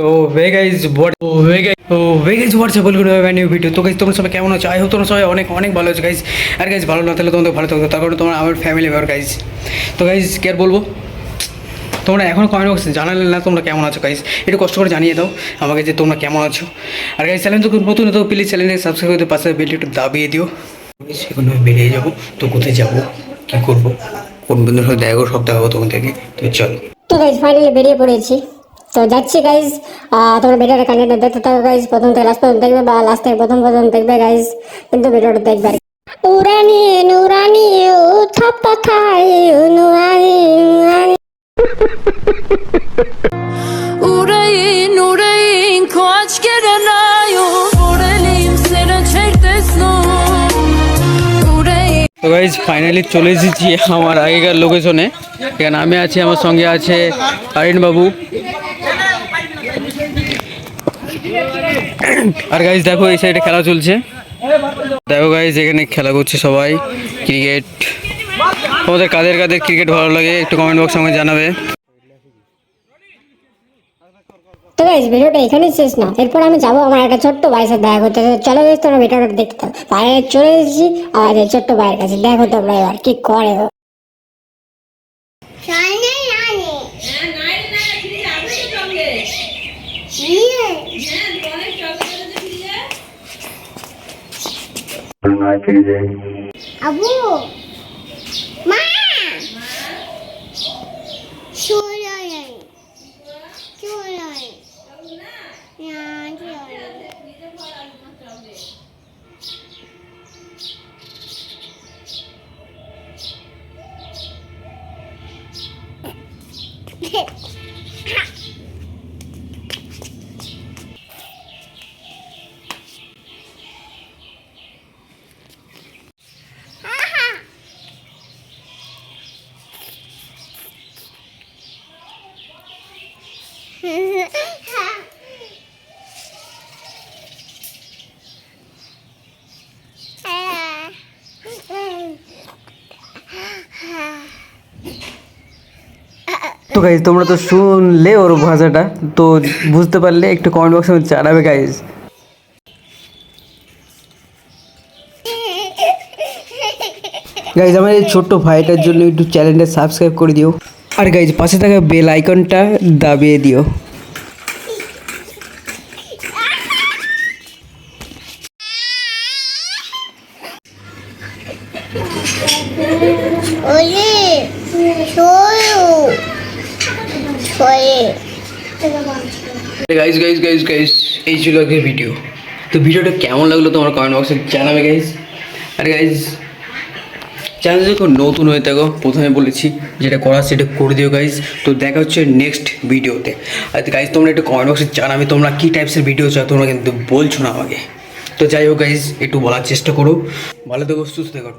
তো hey guys what guys ও hey video তো গাইজ তোমরা সবাই কেমন আছো? আই হোপ সবাই অনেক অনেক ভালো আছো আর গাইজ ভালো না থাকলে তোমাদের ভালো থাকতো। তার তোমরা আমার ফ্যামিলি মেম্বার গাইজ তো গাইজ কি আর বলব? তোমরা এখন কমেন্ট বক্সে জানালে না তোমরা কেমন আছো গাইজ একটু কষ্ট করে জানিয়ে দাও আমাকে যে তোমরা কেমন আছো। আর গাইজ চ্যানেল তো নতুন তো প্লিজ চ্যানেলকে সাবস্ক্রাইব করতে পাশে বেলটি একটু দাবিয়ে দিও। সেখানে আমি বেরিয়ে যাব। তো কোথায় যাব? কী করব? কোন বন্ধুর সাথে দেখা সব দেখাবো তোমাদেরকে। তো চলো। তো গাইজ ফাইনালি বেরিয়ে পড়েছি। তো যাচ্ছি গাইজ তোমরা ভিডিওটা কন্টিনিউ দেখতে থাকো গাইজ প্রথম থেকে লাস্ট পর্যন্ত দেখবে বা লাস্ট থেকে প্রথম পর্যন্ত দেখবে গাইজ কিন্তু ভিডিওটা দেখবে আর উড়ানি নুরানি ও থাপ্পা খাই নুরানি নুরানি। Uğrayın uğrayın kaç kere nayo Uğrayım seni çekti তো গাইজ ফাইনালি চলে এসেছি আমার আগেকার লোকেশনে এখানে আমি আছি আমার সঙ্গে আছে আরিন বাবু। আর গাইজ দেখো এই সাইডে খেলা চলছে। দেখো গাইজ এখানে খেলা করছে সবাই ক্রিকেট তোমাদের কাদের কাদের ক্রিকেট ভালো লাগে একটু কমেন্ট বক্সে আমাকে জানাবে। তো গাইজ ভিডিওটা এখানেই শেষ না। এরপর আমি যাব আমার একটা ছোট্ট ভাইয়ের সাথে দেখা করতে। চলো গাইজ তোমরা ভিডিওটা দেখতে থাকো। বাইরে চলে এসেছি আমাদের ছোট্ট ভাইয়ের কাছে। দেখো তোমরা এবার কি করে ও। আবু মা চলে চলে না তো গাইজ তোমরা তো শুনলে ওর ভাষাটা তো বুঝতে পারলে একটু কমেন্ট বক্সে জানাবে গাইজ গাইজ আমার এই ছোট্ট ভাইটার জন্য একটু চ্যানেলটা সাবস্ক্রাইব করে দিও। আর গাইজ পাশে থাকা বেল আইকনটা দাবিয়ে দিও। ওরে গাইজ গাইজ গাইজ গাইজ এই ছিল আজকে ভিডিও তো ভিডিওটা কেমন লাগল তোমার কমেন্ট বক্সে জানাবে গাইজ আর গাইজ চ্যানেল যখন নতুন হয়ে থাকো, প্রথমে বলেছি যেটা করার সেটা করে দিও গাইজ তো দেখা হচ্ছে নেক্সট ভিডিওতে আর গাইজ তোমরা একটু কমেন্ট বক্সে জানাবে তোমরা কী টাইপসের ভিডিও চাও, তোমরা কিন্তু বলছো না আমাকে। তো যাই হোক গাইজ একটু বলার চেষ্টা করো। ভালো থেকো, সুস্থ থেকো